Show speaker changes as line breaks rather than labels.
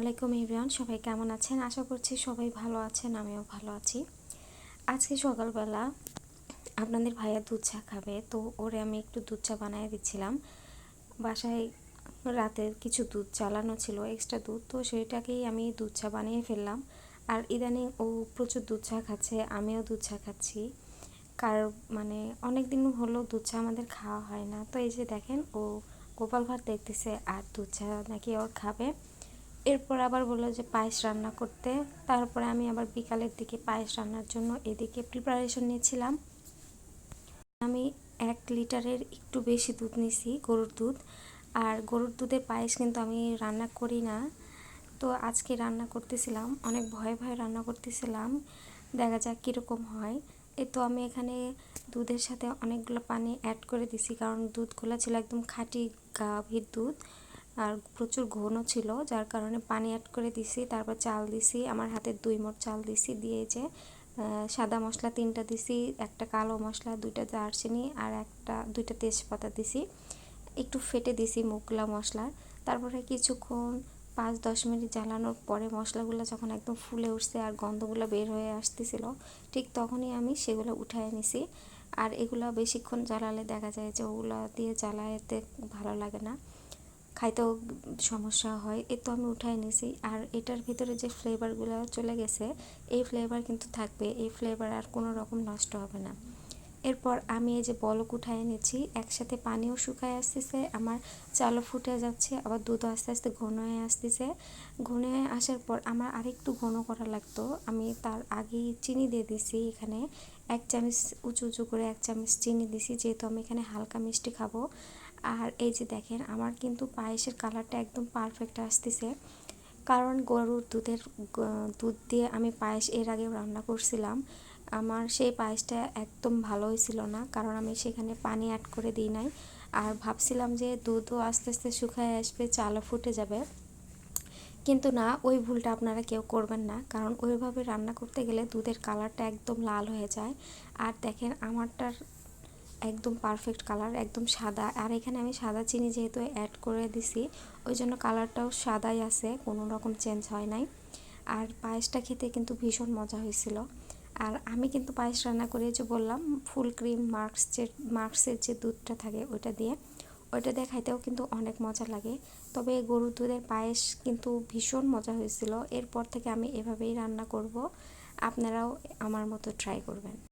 আলাইকুম ইমরান সবাই কেমন আছেন? আশা করছি সবাই ভালো আছেন, আমিও ভালো আছি। আজকে সকালবেলা আপনাদের ভাইয়া দুধ চা খাবে, তো ওরে আমি একটু দুধ চা বানিয়ে দিচ্ছিলাম। বাসায় রাতের কিছু দুধ চালানো ছিল এক্সট্রা দুধ, তো সেটাকেই আমি দুধ চা বানিয়ে ফেললাম। আর ইদানিং ও প্রচুর দুধ চা খাচ্ছে, আমিও দুধ চা খাচ্ছি। কার মানে অনেক দিন হলো দুধ চা আমাদের খাওয়া হয় না, তো এই যে দেখেন ও গোপাল ভাত দেখতেছে আর দুধ চা নাকি ওর খাবে। এরপর আবার বলল যে পায়েস রান্না করতে। তারপরে আমি আবার বিকালের দিকে পায়েস রান্নার জন্য এদিকে প্রিপারেশন নিয়েছিলাম। আমি এক লিটারের একটু বেশি দুধ নিছি গরুর দুধ। আর গরুর দুধের পায়েস কিন্তু আমি রান্না করি না। তো আজকে রান্না করতেছিলাম, অনেক ভয়ে ভয়ে রান্না করতেছিলাম। দেখা যাক কীরকম হয়। এ তো আমি এখানে দুধের সাথে অনেকগুলো পানি অ্যাড করে দিছি, কারণ দুধগুলো ছিল একদম খাঁটি গাভীর দুধ। আর প্রচুর ঘন ছিল, যার কারণে পানি অ্যাড করে দিছি, তারপর চাল দিছি, আমার হাতে দুই মোট চাল দিছি, দিয়ে যে সাদা মশলা তিনটা দিছি, একটা কালো মশলা, দুইটা দারচিনি আর একটা, দুইটা তেজপাতা দিছি। একটু ফেটে দিছি মুগলা মশলার। তারপরে কিছুক্ষণ পাঁচ দশ মিনিট জ্বালানোর পরে মশলাগুলো যখন একদম ফুলে উঠছে আর গন্ধগুলো বের হয়ে আসতেছিল, ঠিক তখনই আমি সেগুলো উঠায় নিছি। আর এগুলো বেশিক্ষণ জ্বালালে দেখা যায় যে ওগুলো দিয়ে জ্বালাতে ভালো লাগে না। খাইতেও সমস্যা হয় এ তো আমি উঠাই নিয়েছি আর এটার ভিতরে যে ফ্লেভারগুলো চলে গেছে, এই ফ্লেভার কিন্তু থাকবে, এই ফ্লেভার আর কোনো রকম নষ্ট হবে না। এরপর আমি এই যে বলক উঠাই এনেছি একসাথে পানিও শুকায় আসতেছে, আমার চালও ফুটে যাচ্ছে, আবার দুধও আস্তে আস্তে ঘন হয়ে আসতেছে। ঘন হয়ে আসার পর আমার আরেকটু ঘন করা লাগতো, আমি তার আগেই চিনি দিয়ে দিছি এখানে। এক চামচ উঁচু উঁচু করে এক চামচ চিনি দিছি, যেহেতু আমি এখানে হালকা মিষ্টি খাব। আর এই যে দেখেন, আমার কিন্তু পায়েসের কালারটা একদম পারফেক্ট আসতেছে। কারণ গরুর দুধের দুধ দিয়ে আমি পায়েস এর আগেও রান্না করছিলাম। আমার সেই পায়েসটা একদম ভালো হয়েছিল না, কারণ আমি সেখানে পানি অ্যাড করে দিই নাই। আর ভাবছিলাম যে দুধও আস্তে আস্তে শুকায় আসবে, চালও ফুটে যাবে। কিন্তু না, ওই ভুলটা আপনারা কেউ করবেন না, কারণ ওইভাবে রান্না করতে গেলে দুধের কালারটা একদম লাল হয়ে যায়। আর দেখেন, আমারটার একদম পারফেক্ট কালার একদম সাদা। আর এখানে আমি সাদা চিনি যেহেতু অ্যাড করে দিছি ওই জন্য কালারটাও সাদাই আছে, কোনো রকম চেঞ্জ হয় নাই। আর পায়েসটা খেতে কিন্তু ভীষণ মজা হয়েছিল। আর আমি কিন্তু পায়েস রান্না করে যে বললাম, ফুল ক্রিম মার্কস যে মার্কসের যে দুধটা থাকে ওইটা দিয়ে ওইটা দিয়ে খাইতেও কিন্তু অনেক মজা লাগে। তবে গরুর দুধের পায়েস কিন্তু ভীষণ মজা হয়েছিল। এরপর থেকে আমি এভাবেই রান্না করব। আপনারাও আমার মতো ট্রাই করবেন।